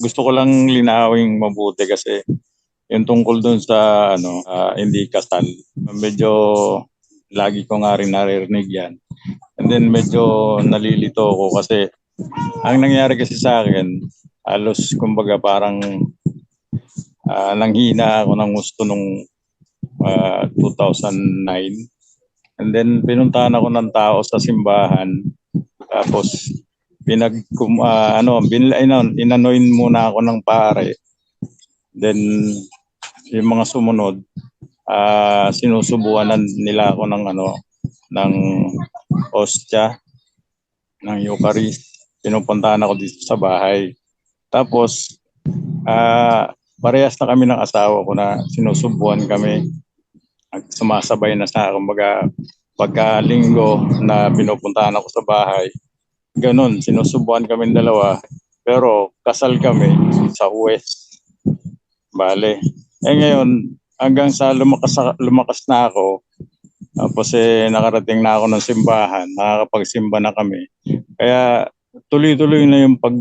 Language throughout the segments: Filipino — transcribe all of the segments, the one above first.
gusto ko lang linawing mabuti kasi yung tungkol dun sa ano ah, hindi kasal medyo lagi ko nga rin naririnig yan. And then medyo nalilito ako kasi ang nangyari kasi sa akin halos kumbaga parang ah, nanghina ako ng gusto nung ah, 2009 and then pinuntahan ako ng tao sa simbahan tapos pinag ah, ano bin, inanoin muna ako ng pare. Then yung mga sumunod ah sinusubuan nila ako ng ano ng ostya ng Eucharist. Pinupuntahan ako dito sa bahay. Tapos ah parehas na kami ng asawa ko na sinusubuan kami. At sumasabay na sa kumbaga pagka linggo na pinupuntahan ako sa bahay ganun sinusubuan kami dalawa pero kasal kami sa West. Bale. Eh ngayon hanggang sa lumakas lumakas na ako tapos eh nakarating na ako ng simbahan nakakapagsimba na kami. Kaya tuloy-tuloy na yung pag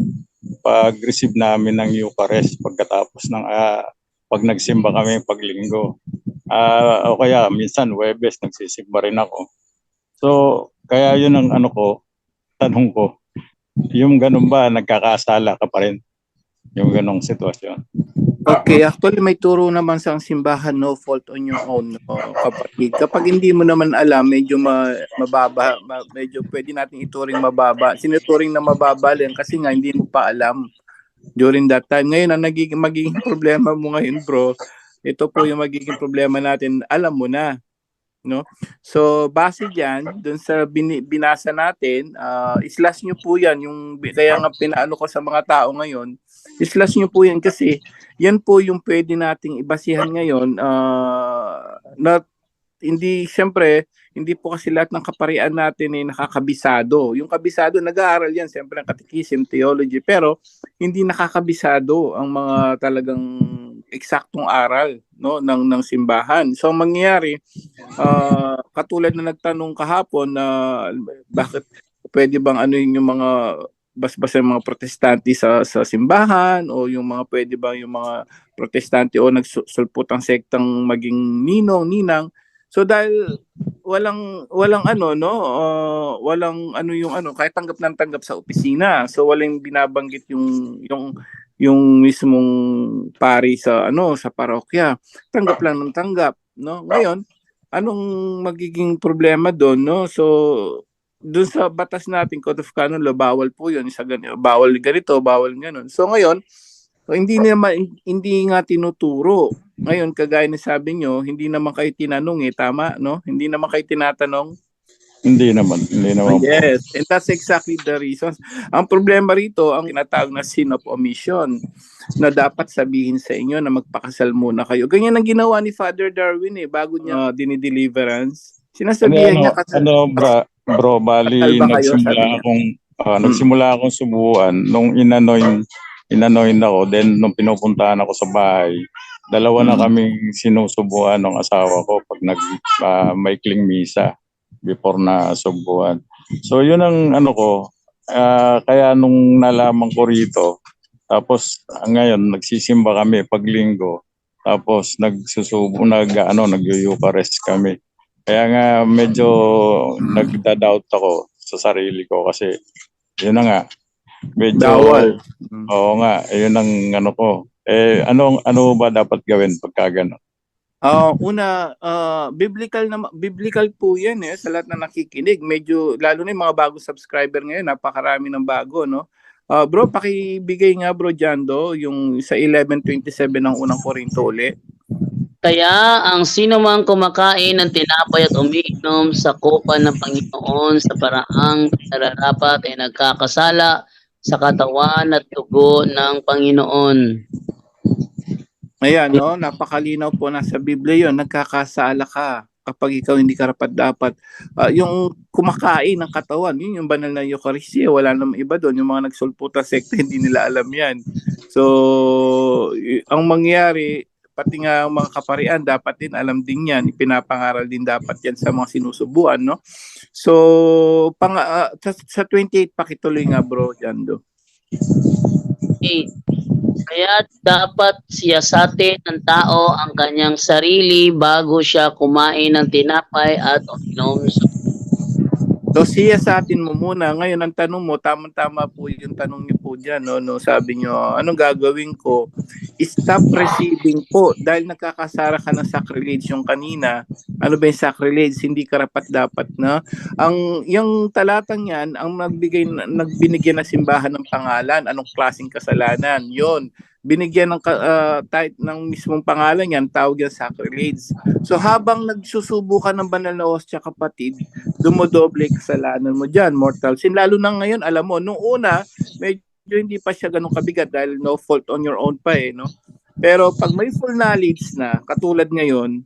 pag-receive namin ng Eucharist pagkatapos ng ah, pag nagsimba kami paglinggo. Ah, o kaya minsan Webes nagsisimba rin ako. So kaya yun ang ano ko tanong ko yung ganun ba nagkakasala ka pa rin yung ganong sitwasyon Okay, actually may turo naman sa simbahan no fault on your own no, kapatid. Kapag hindi mo naman alam, medyo ma, mababa, ma- medyo pwede nating ituring mababa. Sinuturing na mababa lang kasi nga hindi mo pa alam during that time. Ngayon, ang nagiging magiging problema mo ngayon, bro, ito po yung magiging problema natin, alam mo na. No? So, base diyan, dun sa bini- binasa natin, uh, islas nyo po yan. Yung, kaya nga pinaano ko sa mga tao ngayon, islas nyo po yan kasi yan po yung pwede nating ibasihan ngayon uh, na hindi siyempre hindi po kasi lahat ng kaparian natin ay nakakabisado. Yung kabisado nag-aaral yan siyempre ng catechism, theology pero hindi nakakabisado ang mga talagang eksaktong aral no ng ng simbahan. So ang mangyayari uh, katulad na nagtanong kahapon na bakit pwede bang ano yung mga basbas yung mga protestante sa sa simbahan o yung mga pwede ba yung mga protestante o nagsulpot ang sektang maging ninong ninang so dahil walang walang ano no uh, walang ano yung ano kahit tanggap ng tanggap sa opisina so walang binabanggit yung yung yung mismong pari sa ano sa parokya tanggap lang ng tanggap no ngayon anong magiging problema doon no so doon sa batas natin, Code of Canon Law, bawal po yun. Sa ganito, bawal ganito, bawal ganun. So ngayon, so hindi naman hindi nga tinuturo. Ngayon, kagaya na sabi nyo, hindi naman kayo tinanong eh, tama, no? Hindi naman kayo tinatanong. Hindi naman hindi naman. Yes, and that's exactly the reasons. Ang problema rito, ang tinatawag na sin of omission na dapat sabihin sa inyo na magpakasal muna kayo. Ganyan ang ginawa ni Father Darwin eh, bago niya uh, dinideliverance. Sinasabihan ano, niya kasi, ano bra, bro, bali Kasal nagsimula akong ah, nagsimula akong subuan nung inanoin inanoin ako then nung pinupuntahan ako sa bahay dalawa na Mm. kaming sinusubuan ng asawa ko pag nag ah, maikling misa before na subuan. So yun ang ano ko ah, kaya nung nalaman ko rito tapos ngayon nagsisimba kami pag linggo tapos nagsusubo nag ano nag-Eucharist kami. Kaya nga medyo nagda-doubt ako sa sarili ko kasi yun na nga medyo Bawal. Oo nga, yun ang ano ko. Eh ano ano ba dapat gawin pagka gano'n? Ah, una, ah, biblical na biblical po 'yan eh sa lahat na nakikinig. Medyo lalo na yung mga bagong subscriber ngayon, napakarami ng bago, no? Ah, bro, pakibigay nga bro Jando yung sa 11:27 ng unang Korinto uli. Kaya ang sino mang kumakain ng tinapay at umiinom sa kopa ng Panginoon sa paraang nararapat ay nagkakasala sa katawan at dugo ng Panginoon. Ayan, no? Napakalinaw po na sa Biblia 'yon, nagkakasala ka kapag ikaw hindi karapat dapat. Ah, yung kumakain ng katawan, yun yung banal na Eucharistia, wala namang iba doon. Yung mga nagsulputa sekta, hindi nila alam yan. So, ang mangyayari, pati nga ang mga kaparian, dapat din alam din yan. Ipinapangaral din dapat yan sa mga sinusubuan, no? So, pang, ah, sa, sa 28, pakituloy nga bro, Jando. 8. Kaya dapat siyasatin ng tao ang kanyang sarili bago siya kumain ng tinapay at uminom sa So siya sa atin mo muna. Ngayon ang tanong mo, tama-tama po yung tanong niyo po dyan. No? No, sabi niyo, anong gagawin ko? Stop receiving po. Dahil nagkakasara ka ng sacrilege yung kanina. Ano ba yung sacrilege? Hindi karapat dapat na. Ang yung talatang yan, ang nagbigay nagbinigyan ng simbahan ng pangalan, anong klaseng kasalanan? Yon binigyan ng ah, type ng mismong pangalan yan, tawag yan sacrilege. So habang nagsusubo ng banal na hostia kapatid, dumodoble kasalanan mo dyan, mortal sin. Lalo na ngayon, alam mo, nung una, medyo hindi pa siya ganun kabigat dahil no fault on your own pa eh, no? Pero pag may full knowledge na, katulad ngayon,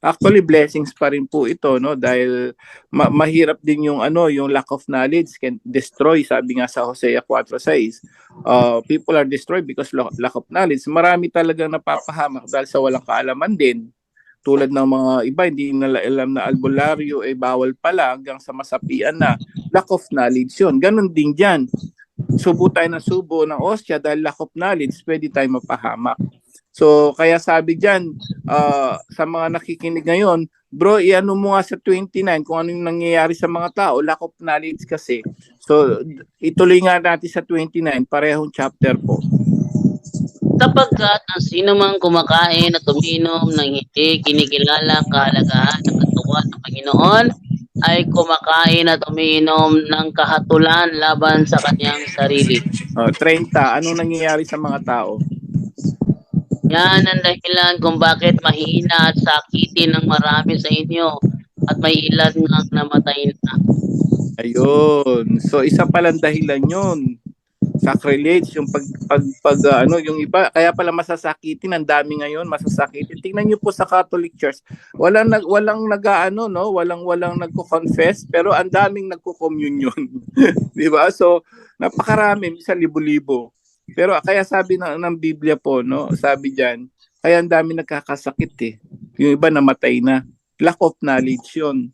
actually blessings pa rin po ito, no? Dahil ma- mahirap din yung ano, yung lack of knowledge can destroy, sabi nga sa Hosea 4.6. Uh, people are destroyed because lack of knowledge. Marami talagang napapahamak dahil sa walang kaalaman din tulad ng mga iba, hindi nila alam na albularyo ay bawal pala hanggang sa masapian na. Lack of knowledge yun. Ganon din dyan. Subo tayo ng subo ng ostya dahil lack of knowledge, pwede tayo mapahamak. So, kaya sabi dyan, ah, sa mga nakikinig ngayon, bro, iano mo nga sa 29 kung ano yung nangyayari sa mga tao, lack of knowledge kasi. So, ituloy nga natin sa 29, parehong chapter po. Sapagkat ang sino mang kumakain at uminom ng hindi kinikilala ang kahalagahan ng katawan ng Panginoon ay kumakain at umiinom ng kahatulan laban sa kanyang sarili. Oh, 30, anong nangyayari sa mga tao? Yan ang dahilan kung bakit mahina at sakitin ng marami sa inyo at may ilan nga namatay na. Ayun. So isa palang dahilan 'yon. Sacrilege yung pag pag, pag uh, ano yung iba kaya pala masasakitin ang dami ngayon masasakitin. Tingnan niyo po sa Catholic Church. Walang nag walang nag-ano no, walang walang nagko-confess pero ang daming nagko-communion. 'Di ba? So napakarami, minsan libo-libo. Pero kaya sabi ng, ng Biblia po no, sabi diyan, kaya ang dami nagkakasakit eh. Yung iba namatay na. Lack of knowledge 'yon.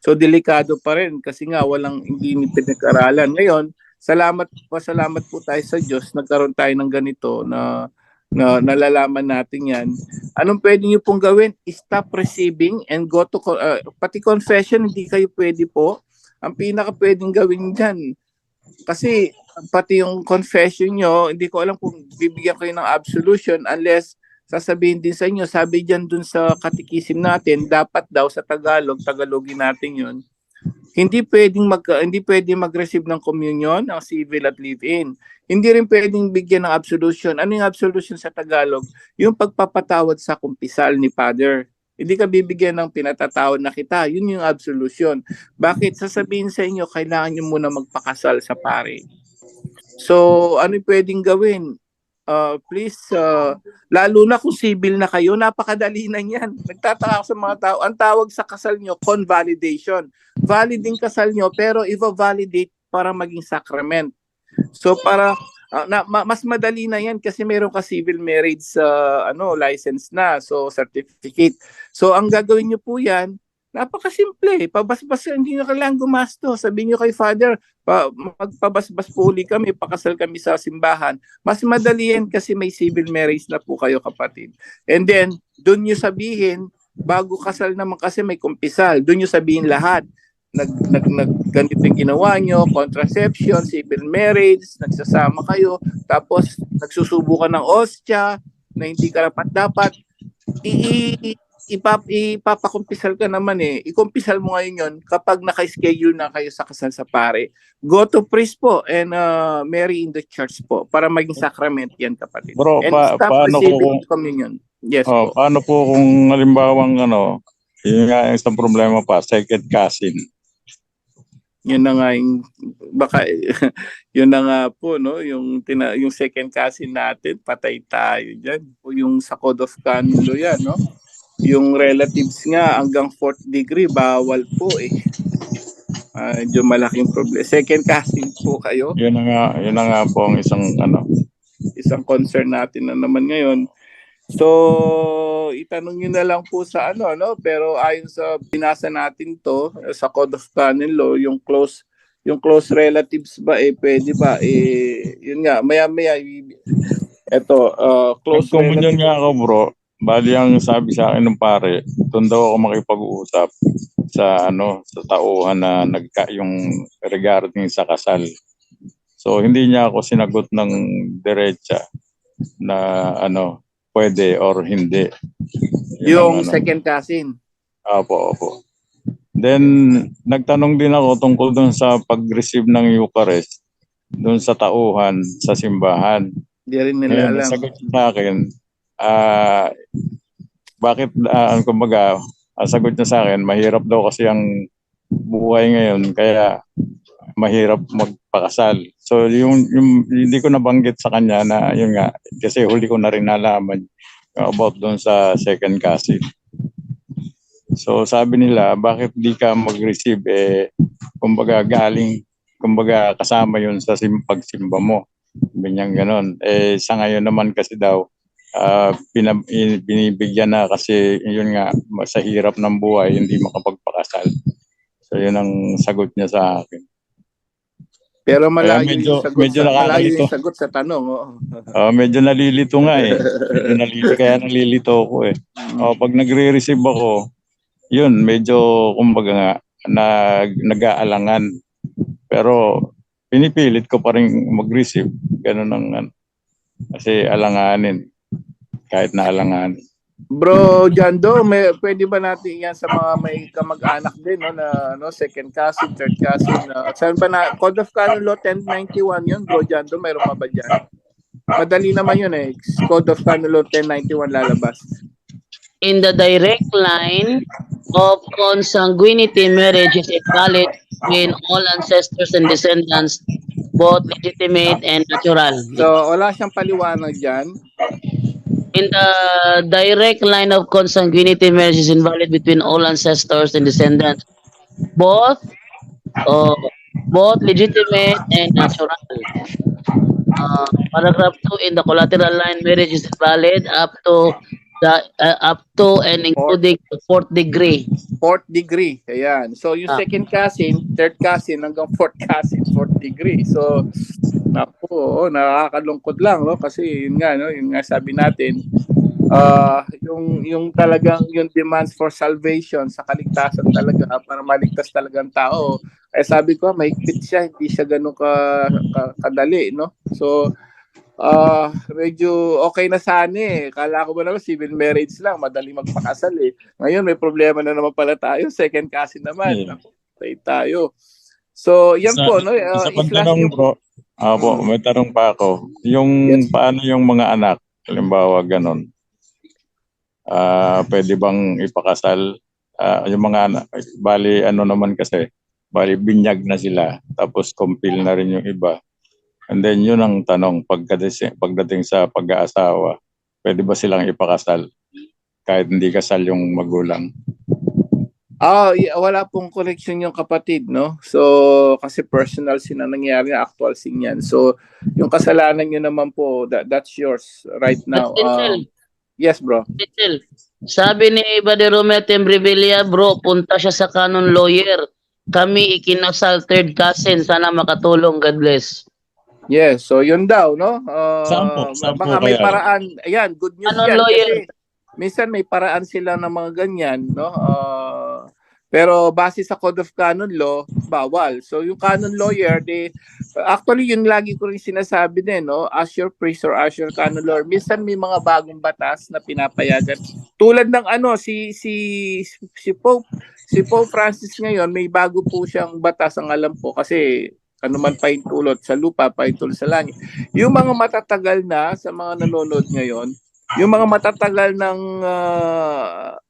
So delikado pa rin kasi nga walang hindi pinag-aralan. Ngayon, salamat pasalamat po tayo sa Diyos nagkaroon tayo ng ganito na na nalalaman natin yan. Anong pwede niyo pong gawin? Stop receiving and go to uh, pati confession hindi kayo pwede po. Ang pinaka pwedeng gawin diyan kasi pati yung confession nyo, hindi ko alam kung bibigyan kayo ng absolution unless sasabihin din sa inyo, sabi diyan dun sa katikisim natin, dapat daw sa Tagalog, Tagalogin natin yun, hindi pwedeng mag hindi pwedeng mag-receive ng communion ang civil at live-in. Hindi rin pwedeng bigyan ng absolution. Ano yung absolution sa Tagalog? Yung pagpapatawad sa kumpisal ni Father. Hindi ka bibigyan ng pinatatawad na kita. Yun yung absolution. Bakit? Sasabihin sa inyo, kailangan nyo muna magpakasal sa pare. So, ano pwedeng gawin? Uh, please, uh, lalo na kung civil na kayo, napakadali na yan. Nagtataka ako sa mga tao. Ang tawag sa kasal nyo, convalidation. Valid din kasal nyo, pero i-validate para maging sacrament. So, para uh, na, ma- mas madali na yan kasi meron ka civil marriage sa ano license na so certificate so ang gagawin niyo po yan napakasimple pabasbas hindi na kailangan gumasto sabihin niyo kay father pa, magpabasbas po uli kami. Pakasal kami sa simbahan. Mas madali yan kasi may civil marriage na po kayo kapatid. And then doon niyo sabihin bago kasal naman kasi may kumpisal. Doon niyo sabihin lahat. Nag, nag, nag ganito yung ginawa nyo, contraception, civil marriage, nagsasama kayo, tapos nagsusubo ka ng ostya na hindi ka dapat i, ipap, ipapakumpisal ka naman eh. Ikumpisal mo ngayon yun kapag naka-schedule na kayo sa kasal sa pare. Go to priest po and uh, marry in the church po para maging sacrament yan kapatid. Bro, and pa- stop paano receiving kung- communion. Yes Oh, po. paano po kung halimbawang ano, yun nga yung isang problema pa, second cousin. yun na nga yung baka yun na nga po no yung tina, yung second cousin natin patay tayo diyan o yung sa code of canon law yan no yung relatives nga hanggang fourth degree bawal po eh. Ah, medyo malaking problema second cousin po kayo? Yun na nga, yun na nga po ang isang ano. isang concern natin na naman ngayon. So itanong nyo na lang po sa ano no pero ayon sa binasa natin to sa code of canon law yung close yung close relatives ba eh pwede ba eh yun nga maya maya eto uh, close relatives nga ako bro. Bali ang sabi sa akin ng pare, doon daw ako makipag-uusap sa ano sa tauhan na nagka yung regarding sa kasal. So hindi niya ako sinagot ng diretsa na ano pwede or hindi. Yun yung ang ano. second cousin Opo, opo. Then, nagtanong din ako tungkol dun sa pag-receive ng Eucharist dun sa tauhan, sa simbahan. hindi rin nila Ngayon, alam sagot sa akin, ah, bakit, ah, kumbaga, ang sagot niya sa akin, mahirap daw kasi ang buhay ngayon, kaya mahirap magpakasal. So, yung, yung hindi ko nabanggit sa kanya na yun nga, kasi huli ko na rin nalaman about doon sa second cousin. So sabi nila, bakit di ka mag-receive eh kumbaga galing kumbaga kasama yun sa sim pagsimba mo. Binyang ganon. Eh sa ngayon naman kasi daw pinab- i- binibigyan na kasi yun nga sa hirap ng buhay hindi makapagpakasal. So yun ang sagot niya sa akin. pero malayo medyo- yung sagot medyo sa, malayo yung sagot sa tanong oo. Ah, medyo nalilito nga eh. Medyo nalilito kaya nalilito ako eh. O, pag nagre-receive ako, yun, medyo, kumbaga nga, nag, nag-aalangan. Pero, pinipilit ko pa rin mag-receive. Ganun ang, ano, kasi alanganin. Kahit na alanganin. Bro Jando, may pwede ba natin yan sa mga may kamag-anak din no na no second cousin, third cousin. Uh, saan ba na Code of Canon Law 1091 yun, Bro Jando, mayroon pa ba diyan? Madali naman yun eh. Code of Canon Law 1091 lalabas. In the direct line of consanguinity, marriage is invalid between all ancestors and descendants, both legitimate and natural. So wala siyang paliwanag diyan. In the direct line of consanguinity, marriage is invalid between all ancestors and descendants, both uh, both legitimate and natural. Uh, paragraph 2 in the collateral line, marriage is invalid up to the uh, up to and including the fourth degree. Fourth degree. Ayan. So yung Ah. second cousin, third cousin hanggang fourth cousin, fourth degree. So naku, oh, nakakalungkot lang no kasi yun nga no, yun nga sabi natin ah yung yung talagang yung demands for salvation sa kaligtasan talaga para maligtas talagang tao. Eh sabi ko, mahigpit siya, hindi siya ganun ka, ka- kadali, no? So, ah medyo okay na sana eh. Kala ko ba naman civil marriage lang, madali magpakasal eh. Ngayon may problema na naman pala tayo, second cousin naman. Yeah. Patay tayo. So, yan Sa- po, no? Uh, Isa pang tanong bro. Apo, may tanong pa ako. Yung Yes. paano yung mga anak, halimbawa ganon, ah pwede bang ipakasal Ah, yung mga anak, bali ano naman kasi, bali binyag na sila, tapos compil na rin yung iba. And then yun ang tanong, pagdating, pagdating sa pag-aasawa, pwede ba silang ipakasal kahit hindi kasal yung magulang? Ah, y- wala pong connection yung kapatid, no? So, kasi personal sin na nangyari, actual sin yan. So, yung kasalanan nyo naman po, that, that's yours right now. Um, yes, bro. Tinsel, sabi ni Iba de Romete Brevilla, bro, punta siya sa canon lawyer. Kami ikinasal third cousin. Sana makatulong. God bless. Yes, so yun daw, no? Uh, Saan po? Saan po baka may kaya? paraan. Ayan, good news Ano, yan. lawyer? Kasi minsan may paraan sila ng mga ganyan, no? Uh, pero base sa Code of Canon Law, bawal. So yung canon lawyer, they, actually yun lagi ko rin sinasabi din, no? As your priest or as your canon lawyer, minsan may mga bagong batas na pinapayagan. Tulad ng ano, si si si Pope si Pope Francis ngayon, may bago po siyang batas ang alam po kasi ano man paintulot sa lupa, paintulot sa langit. Yung mga matatagal na sa mga nanonood ngayon, yung mga matatagal ng ah,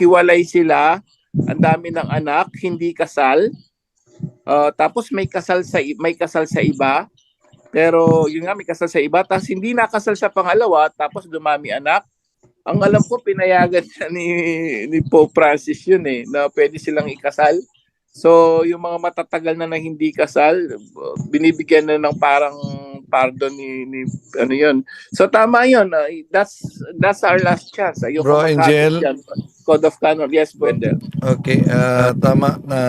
hiwalay sila, ang dami ng anak, hindi kasal, ah, tapos may kasal sa may kasal sa iba, pero yun nga may kasal sa iba, tapos hindi nakasal sa pangalawa, tapos dumami anak. Ang alam ko pinayagan siya ni ni Pope Francis yun eh, na pwede silang ikasal. So, yung mga matatagal na na hindi kasal, binibigyan na ng parang pardon ni, ni ano yun. So, tama yun. ah, that's that's our last chance. Ayoko Bro, Angel. dyan. Code of Canon. Yes, pwede. Okay, ah, tama na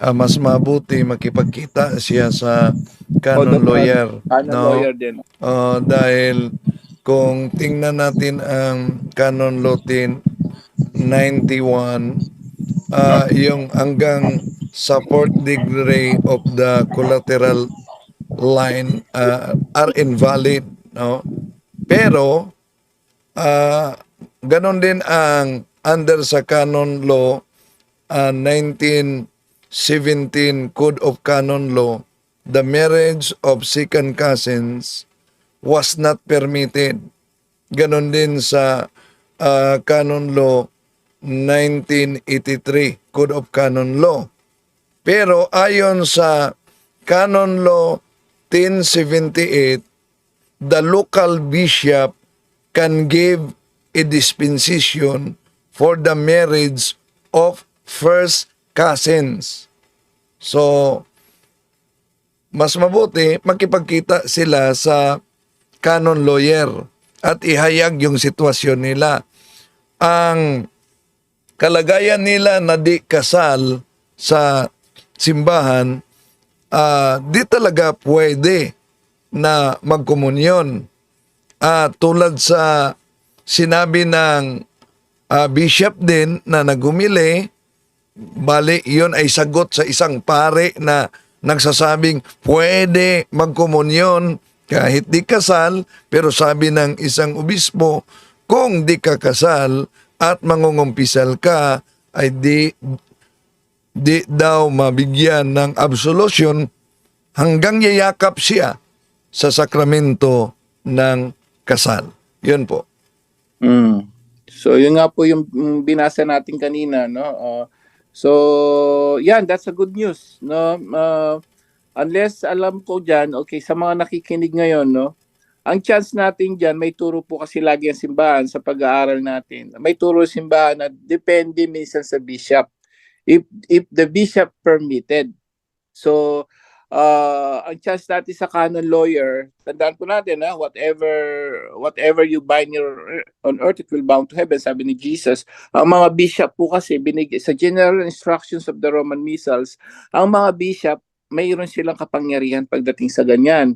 ah, mas mabuti makipagkita siya sa canon lawyer. Canon no? lawyer din. Ah, dahil kung tingnan natin ang canon law 10 91 ah, yung hanggang support degree of the collateral line ah, are invalid no pero ah ganon din ang under sa canon law ah, 1917 code of canon law the marriage of second cousins was not permitted. Ganon din sa ah, canon law 1983 code of canon law. Pero ayon sa canon law 1078 the local bishop can give a dispensation for the marriage of first cousins. So, mas mabuti makipagkita sila sa canon lawyer at ihayag yung sitwasyon nila. Ang kalagayan nila na di kasal sa simbahan, ah, di talaga pwede na magkomunyon. Ah, tulad sa sinabi ng ah, bishop din na nagumili, bali yun ay sagot sa isang pare na nagsasabing pwede magkomunyon kahit di kasal, pero sabi ng isang obispo, kung di ka kasal at mangungumpisal ka, ay di, di daw mabigyan ng absolution hanggang yayakap siya sa sakramento ng kasal. Yun po. Mm. So, yun nga po yung binasa natin kanina, no? Uh, so, yan, that's a good news, no? Uh, unless alam ko dyan, okay, sa mga nakikinig ngayon, no? Ang chance natin dyan, may turo po kasi lagi ang simbahan sa pag-aaral natin. May turo simbahan na depende minsan sa bishop. If, if the bishop permitted. So, uh, ang chance natin sa canon lawyer, tandaan po natin, ha, whatever whatever you bind your, on earth, it will bound to heaven, sabi ni Jesus. Ang mga bishop po kasi, binig, sa general instructions of the Roman Missals, ang mga bishop, mayroon silang kapangyarihan pagdating sa ganyan.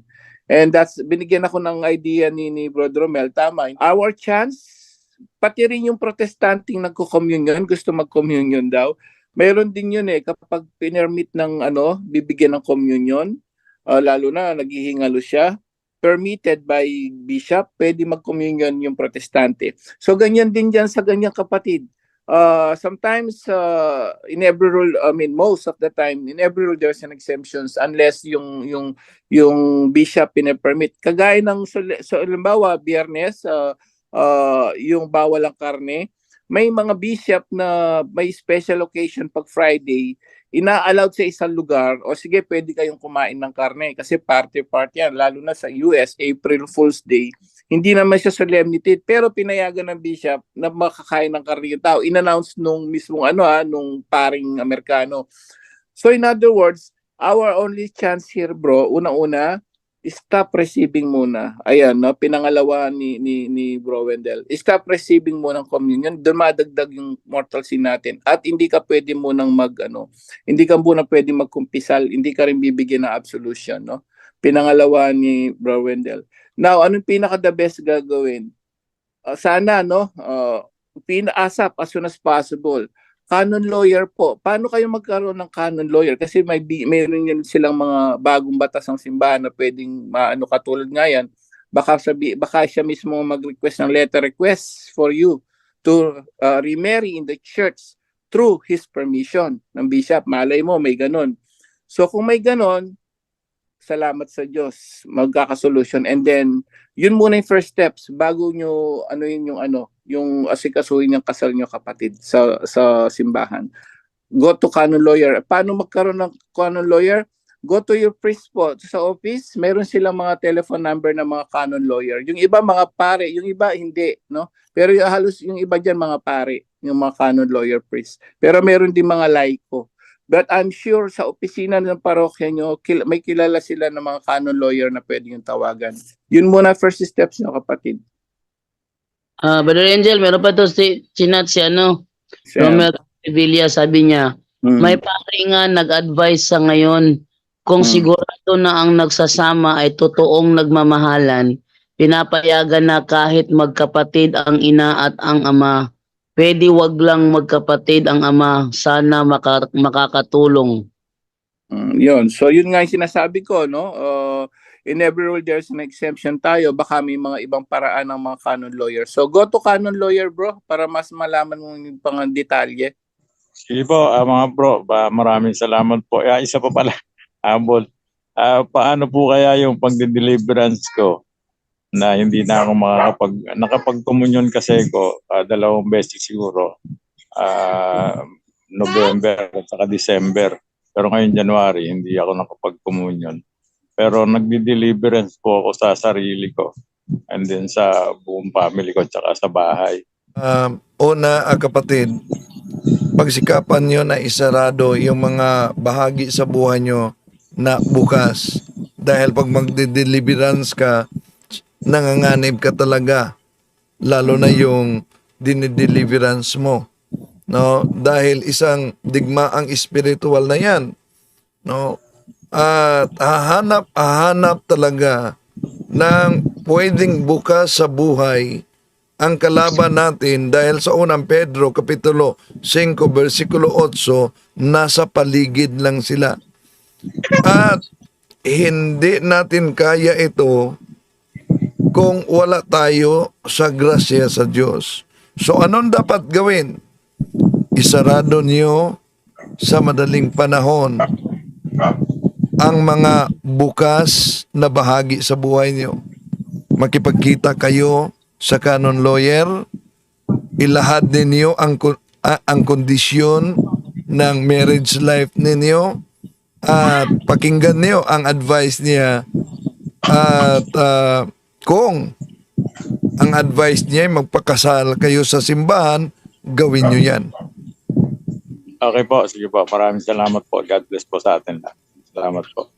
And that's, binigyan ako ng idea ni, ni Brother Romel, tama. Our chance, pati rin yung protestanting nagko-communion, gusto mag-communion daw, Meron din yun eh, kapag pinermit ng ano, bibigyan ng communion, ah, lalo na naghihingalo siya, permitted by bishop, pwede mag-communion yung protestante. So ganyan din dyan sa ganyang kapatid. Uh, sometimes uh, in every rule, I mean most of the time, in every rule there's an exemptions unless yung yung yung bishop pine-permit. Kagaya ng sa halimbawa, biyernes, uh, uh, yung bawal ang karne, may mga bishop na may special occasion pag Friday, ina-allowed sa isang lugar, o sige, pwede kayong kumain ng karne kasi party-party yan, lalo na sa US, April Fool's Day. Hindi naman siya solemnity, pero pinayagan ng bishop na makakain ng karne yung tao. In-announce nung mismong ano ha, nung paring Amerikano. So in other words, our only chance here bro, una-una, stop receiving muna. Ayan, no? pinangalawa ni, ni, ni Bro Wendell. Stop receiving muna ng communion. Doon madagdag yung mortal sin natin. At hindi ka pwede munang mag, ano, hindi ka muna pwede magkumpisal. Hindi ka rin bibigyan ng absolution. No? Pinangalawa ni Bro Wendell. Now, anong pinaka the best gagawin? Uh, sana, no? Uh, pinaasap as soon as possible canon lawyer po. Paano kayo magkaroon ng canon lawyer? Kasi may mayroon yan silang mga bagong batas ng simbahan na pwedeng maano katulad nga yan. Baka sabi baka siya mismo mag-request ng letter request for you to uh, remarry in the church through his permission ng bishop. Malay mo may ganon. So kung may ganon, salamat sa Diyos, magkaka-solution. And then, yun muna yung first steps bago nyo, ano yun yung ano, yung asikasuhin yung kasal nyo kapatid sa, sa simbahan. Go to canon lawyer. Paano magkaroon ng canon lawyer? Go to your po sa office. Meron silang mga telephone number ng mga canon lawyer. Yung iba mga pare, yung iba hindi, no? Pero yung halos yung iba diyan mga pare, yung mga canon lawyer priest. Pero meron din mga laiko. But I'm sure sa opisina ng parokya nyo, kil- may kilala sila ng mga canon lawyer na pwede yung tawagan. Yun muna first steps nyo kapatid. Ah, Brother Angel, meron pa to si chinat si ano, So, Romel Villa sabi niya, Mm. May pare nga nag-advise sa ngayon kung Hmm. sigurado na ang nagsasama ay totoong nagmamahalan, pinapayagan na kahit magkapatid ang ina at ang ama. Pwede wag lang magkapatid ang ama, sana maka- makakatulong. Mm, yun. So yun nga yung sinasabi ko, no? Uh, in every rule there's an exemption tayo. Baka may mga ibang paraan ng mga canon lawyer. So go to canon lawyer, bro, para mas malaman mo yung pang detalye. Sige po, ah, mga bro, ba, maraming salamat po. Ah, isa pa pala, Ambol. Ah, paano po kaya yung pagde-deliverance ko na hindi na ako makakapag nakapag-communion kasi ko ah, dalawang beses siguro. Ah, November at saka December. Pero ngayon January, hindi ako nakapag-communion. Pero nagdi-deliverance po ako sa sarili ko and then sa buong family ko at saka sa bahay. Um, una, ah, kapatid, pagsikapan nyo na isarado yung mga bahagi sa buhay nyo na bukas. Dahil pag magde-deliverance ka, nanganganib ka talaga. Lalo na yung dinideliverance mo. No? Dahil isang digmaang spiritual na yan. No? At hahanap, hahanap talaga ng pwedeng bukas sa buhay ang kalaban natin dahil sa unang Pedro kapitulo 5 versikulo 8 nasa paligid lang sila. At hindi natin kaya ito kung wala tayo sa grasya sa Diyos. So anong dapat gawin? Isarado niyo sa madaling panahon ang mga bukas na bahagi sa buhay niyo. Makipagkita kayo sa canon lawyer, ilahad ninyo ang a- ang kondisyon ng marriage life ninyo at pakinggan niyo ang advice niya at ah, kung ang advice niya ay magpakasal kayo sa simbahan, gawin niyo yan. Okay po, sige po. Maraming salamat po. God bless po sa atin. lahat. Salamat po.